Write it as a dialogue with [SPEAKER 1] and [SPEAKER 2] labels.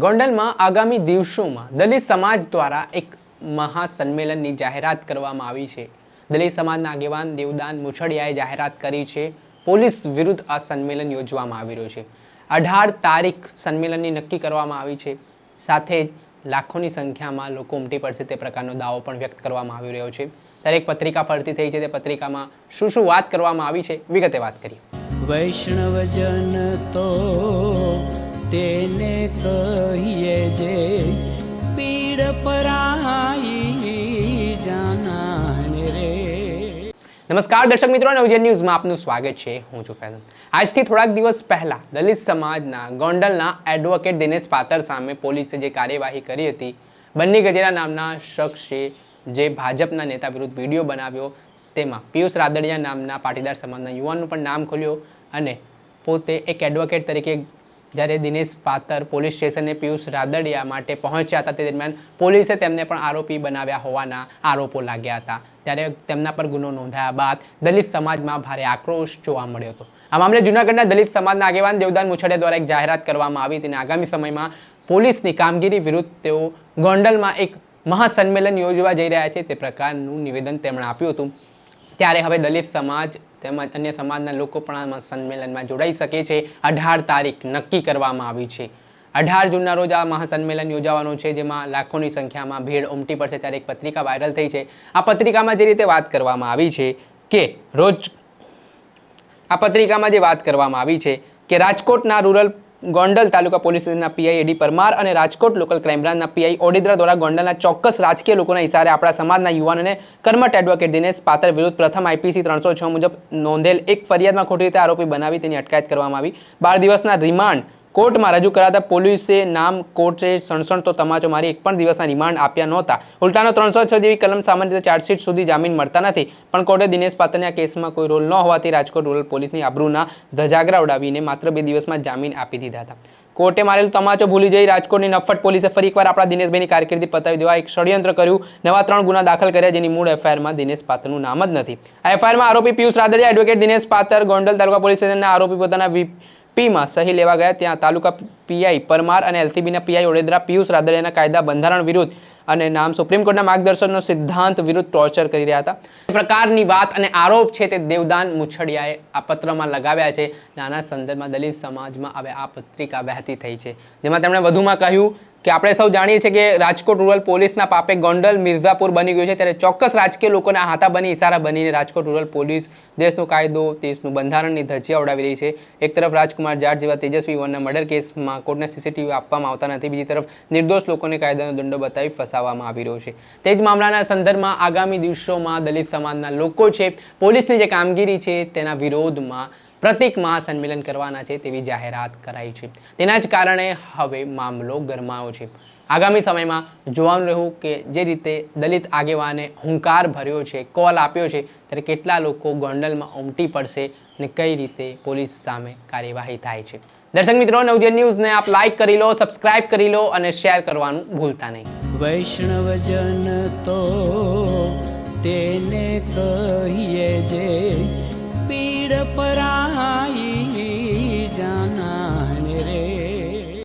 [SPEAKER 1] ગોંડલમાં આગામી દિવસોમાં દલિત સમાજ દ્વારા એક મહાસંમેલનની જાહેરાત કરવામાં આવી છે. દલિત સમાજના આગેવાન દેવદાન મુછડિયાએ જાહેરાત કરી છે. પોલીસ વિરુદ્ધ આ સંમેલન યોજવામાં આવી રહ્યું છે. અઢાર તારીખ સંમેલનની નક્કી કરવામાં આવી છે. સાથે જ લાખોની સંખ્યામાં લોકો ઉમટી પડશે તે પ્રકારનો દાવો પણ વ્યક્ત કરવામાં આવી રહ્યો છે. ત્યારે એક પત્રિકા ફરતી થઈ છે. તે પત્રિકામાં શું શું વાત કરવામાં આવી છે વિગતે વાત કરીએ.
[SPEAKER 2] વૈષ્ણવજન તો તેને કહીએ જે પીડ પરાઈ જાનાને રે
[SPEAKER 1] નમસ્કાર દર્શક મિત્રો નવજન ન્યૂઝમાં આપનું સ્વાગત છે હું છું ફેઝન આજથી થોડાક દિવસ પહેલા દલિત સમાજના ગોંડલના એડવોકેટ દિનેશ પાતર સામે પોલીસે જે કાર્યવાહી કરી હતી, બંને ગજેરા નામના શખ્સે જે ભાજપના નેતા વિરુદ્ધ વીડિયો બનાવ્યો, તેમાં પિયુષ રાદડિયા નામના પાટીદાર સમાજના યુવાનનું પણ નામ ખોલ્યો અને પોતે એક એડવોકેટ તરીકે જ્યારે દિનેશ પાતર પોલીસ સ્ટેશને પિયુષ રાદડિયા માટે પહોંચ્યા હતા, તે દરમિયાન પોલીસે તેમને પણ આરોપી બનાવ્યા હોવાના આરોપો લાગ્યા હતા. ત્યારે તેમના પર ગુનો નોંધાયા બાદ દલિત સમાજમાં ભારે આક્રોશ જોવા મળ્યો હતો. આ મામલે જૂનાગઢના દલિત સમાજના આગેવાન દેવદાન મુછડિયા દ્વારા એક જાહેરાત કરવામાં આવી. હતી અને આગામી સમયમાં પોલીસની કામગીરી વિરુદ્ધ તેઓ ગોંડલમાં એક મહાસંમેલન યોજવા જઈ રહ્યા છે, તે પ્રકારનું નિવેદન તેમણે આપ્યું હતું. ત્યારે હવે દલિત સમાજ તેમજ અન્ય સમાજના લોકો પણ આ સંમેલનમાં જોડાઈ શકે છે. અઢાર તારીખ નક્કી કરવામાં આવી છે. અઢાર જૂનના રોજ આ મહાસંમેલન યોજાવાનું છે, જેમાં લાખોની સંખ્યામાં ભીડ ઉમટી પડશે ત્યારે એક પત્રિકા વાયરલ થઈ છે. આ પત્રિકામાં જે રીતે વાત કરવામાં આવી છે કે રોજ આ પત્રિકામાં જે વાત કરવામાં આવી છે કે રાજકોટના રૂરલ ગોંડલ તાલુકા પોલીસ સ્ટેશનના પીઆઈ એડી પરમાર અને રાજકોટ લોકલ ક્રાઇમ બ્રાન્ચના પીઆઈ ઓડિદ્રા દ્વારા ગોંડલના ચોક્કસ રાજકીય લોકોના ઇશારે આપણા સમાજના યુવાનોને કર્મઠ એડવોકેટ દિનેશ પાત્ર વિરુદ્ધ પ્રથમ આઈપીસી ત્રણસો છ મુજબ નોંધેલ એક ફરિયાદમાં ખોટી રીતે આરોપી બનાવી તેની અટકાયત કરવામાં આવી. બાર દિવસના રિમાન્ડ કોર્ટમાં રજૂ કરાતા પોલીસે નામ, કોર્ટે સણસણતો તમાચો મારી એક પણ દિવસના રિમાન્ડ આપ્યા નહોતા. ઉલટાનો ત્રણસો છ જેવી કલમ સામાન્ય રીતે ચાર્જશીટ સુધી જામીન મળતા નથી. પણ કોર્ટે દિનેશ પાત્રને આ કેસમાં કોઈ રોલ ન હોવાથી રાજકોટ રૂરલ પોલીસની આબરૂના ધજાગરા ઉડાવીને માત્ર બે દિવસમાં જામીન આપી દીધા હતા. કોર્ટે મારેલો તમાચો ભૂલી જઈ રાજકોટની નફટ પોલીસે ફરી એકવાર આપણા દિનેશભાઈની કારકિર્દી પતાવી દેવા એક ષડયંત્ર કર્યું. નવા ત્રણ ગુના દાખલ કર્યા જેની મૂળ એફઆઈઆરમાં દિનેશ પાત્રનું નામ જ નથી. આ એફઆઈઆરમાં આરોપી પિયુષ રાદડિયા, એડવોકેટ દિનેશ પાત્ર, ગોંડલ તાલુકા પોલીસ સ્ટેશનના આરોપી પોતાના વીપીમાં સહી લેવા ગયા ત્યાં તાલુકા પીઆઈ પરમાર અને એલસીબીના પીઆઈ ઓડેદરા, પિયુષ રાદડિયાના કાયદા બંધારણ વિરુદ્ધ અને નામ સુપ્રીમ કોર્ટના માર્ગદર્શનનો સિદ્ધાંત વિરુદ્ધ ટોર્ચર કરી રહ્યા હતા. પ્રકારની વાત અને આરોપ છે તે દેવદાન મુછડિયાએ આ પત્રમાં લગાવ્યા છે. નાના સંદર્ભમાં દલિત સમાજમાં હવે આ પત્રિકા વહેતી થઈ છે. જેમાં તેમણે વધુમાં કહ્યું કે આપણે સૌ જાણીએ છીએ કે રાજકોટ રૂરલ પોલીસના પાપે ગોંડલ, મિર્ઝાપુર બની ગયું છે. ત્યારે ચોક્કસ રાજકીય લોકોના હાથા બની ઇશારા બનીને રાજકોટ રૂરલ પોલીસ દેશનો કાયદો, દેશનું બંધારણની ધજિયા ઉડાવી રહી છે. એક તરફ રાજકુમાર જાટ જેવા તેજસ્વી વનના મર્ડર કેસમાં કોર્ટને સીસીટીવી આપવામાં આવતા નથી. બીજી તરફ નિર્દોષ લોકોને કાયદાનો દંડો બતાવી ફસાવવામાં આવી રહ્યો છે. તે જ મામલાના સંદર્ભમાં આગામી દિવસોમાં દલિત સમાજના લોકો છે, પોલીસની જે કામગીરી છે તેના વિરોધમાં પ્રતિક મહાસંમેલન કરવાના છે તેવી જાહેરાત કરાઈ છે. તેના જ કારણે હવે મામલો ગરમાયો છે. આગામી સમયમાં જોવાનું રહ્યું કે જે રીતે દલિત આગેવાને હુંકાર ભર્યો છે, કોલ આપ્યો છે, ત્યારે કેટલા લોકો ગોંડલમાં ઉમટી પડશે અને કઈ રીતે પોલીસ સામે કાર્યવાહી થાય છે. દર્શક મિત્રો નવજન ન્યૂઝને આપ લાઈક કરી લો સબસ્ક્રાઇબ કરી લો અને શેર કરવાનું ભૂલતા નહીં.
[SPEAKER 2] વૈષ્ણવજન તો તેને કહીએ